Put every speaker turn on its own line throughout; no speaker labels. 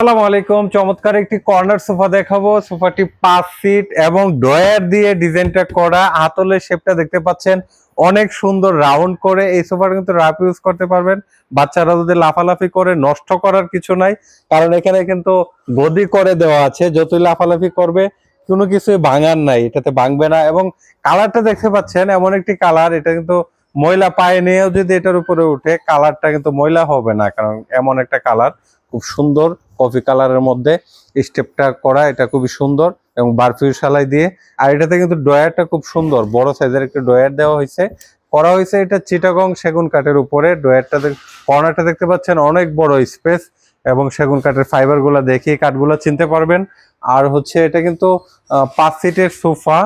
আসসালামু আলাইকুম। চমৎকার একটি কর্নার সোফা দেখাবো। সোফাটি পাঁচ সিট এবং ডয়ার দিয়ে ডিজাইনটা করা। হাতলের শেপটা দেখতে পাচ্ছেন। অনেক সুন্দর রাউন্ড করে এই সোফাটা কিন্তু রাফ ইউজ করতে পারবেন। বাচ্চারা যদি লাফালাফি করে, নষ্ট করার কিছু নাই। কারণ এখানে কিন্তু গদি করে দেওয়া আছে। যতই লাফালাফি করবে, কোনো কিছুই ভাঙার নাই। এটাতে ভাঙবে না এবং কালারটা দেখতে পাচ্ছেন, এমন একটি কালার এটা কিন্তু ময়লা পায়ে নিয়েও যদি এটার উপরে উঠে কালারটা কিন্তু ময়লা হবে না। কারণ এমন একটা কালার খুব সুন্দর। কফি কালারের মধ্যে স্টেপটা করা, এটা খুবই সুন্দর এবং বারফিউ সালাই দিয়ে। আর এটাতে কিন্তু ডয়ারটা খুব সুন্দর, বড় সাইজের একটা ডয়ার দেওয়া হয়েছে। করা হয়েছে এটা চিটাগং সেগুন কাঠের উপরে। ডয়ারটা কর্নারটা দেখতে পাচ্ছেন, অনেক বড় স্পেস এবং সেগুন কাঠের ফাইবারগুলা দেখে কাঠগুলো চিনতে পারবেন। আর হচ্ছে এটা কিন্তু পাঁচ সিটের সোফা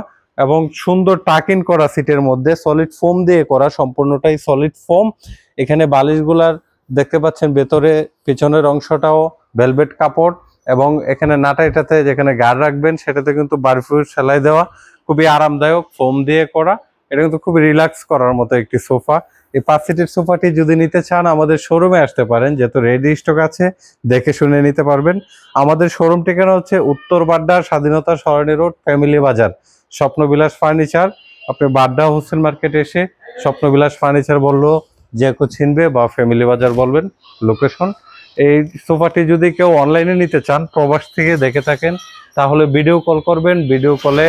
এবং সুন্দর টাকিন করা সিটের মধ্যে, সলিড ফোম দিয়ে করা, সম্পূর্ণটাই সলিড ফোম। এখানে বালিশগুলার দেখতে পাচ্ছেন ভেতরে, পিছনের অংশটাও ভেলভেট কাপড় এবং এখানে নাটা এটাতে যেখানে গাড় রাখবেন, সেটাতে কিন্তু বারফিউর সেলাই দেওয়া খুবই আরামদায়ক ফোম দিয়ে করা। এটা কিন্তু খুবই রিল্যাক্স করার মতো একটি সোফা। এই পাঁচ সিটের সোফাটি যদি নিতে চান, আমাদের শোরুমে আসতে পারেন, যেহেতু রেডি স্টক আছে, দেখে শুনে নিতে পারবেন। আমাদের শোরুম ঠিকানা হচ্ছে উত্তর বাড্ডা স্বাধীনতা সরণি রোড ফ্যামিলি বাজার, স্বপ্নবিলাস ফার্নিচার আপনি বাড্ডা হোলসেল মার্কেট এসে স্বপ্নবিলাস ফার্নিচার বললেও যে কেউ চিনবে বা ফ্যামিলি বাজার বলবেন লোকেশন এই সোফাটি যদি কেউ অনলাইনে নিতে চান, প্রবাস থেকে দেখে থাকেন, তাহলে ভিডিও কল করবেন ভিডিও কলে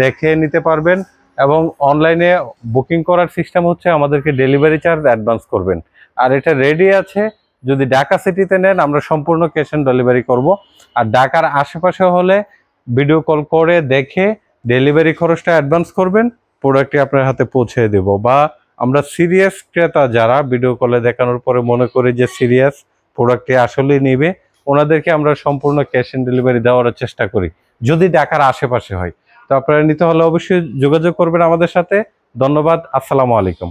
দেখে নিতে পারবেন এবং অনলাইনে বুকিং করার সিস্টেম হচ্ছে আমাদেরকে ডেলিভারি চার্জ অ্যাডভান্স করবেন। আর এটা রেডি আছে, যদি ঢাকা সিটিতে নেন, আমরা সম্পূর্ণ ক্যাশ অন ডেলিভারি করব। আর ঢাকার আশেপাশে হলে ভিডিও কল করে দেখে ডেলিভারি খরচটা অ্যাডভান্স করবেন প্রোডাক্টটি আপনার হাতে পৌঁছে দেব বা আমরা সিরিয়াস ক্রেতা যারা ভিডিও কলে দেখানোর পরে মনে করি যে সিরিয়াস প্রোডাক্টটি আসলেই নেবে, ওনাদেরকে আমরা সম্পূর্ণ ক্যাশ অন ডেলিভারি দেওয়ার চেষ্টা করি, যদি ঢাকার আশেপাশে হয়। তো আপনারা নিতে হলে অবশ্যই যোগাযোগ করবেন আমাদের সাথে। ধন্যবাদ, আসসালামু আলাইকুম।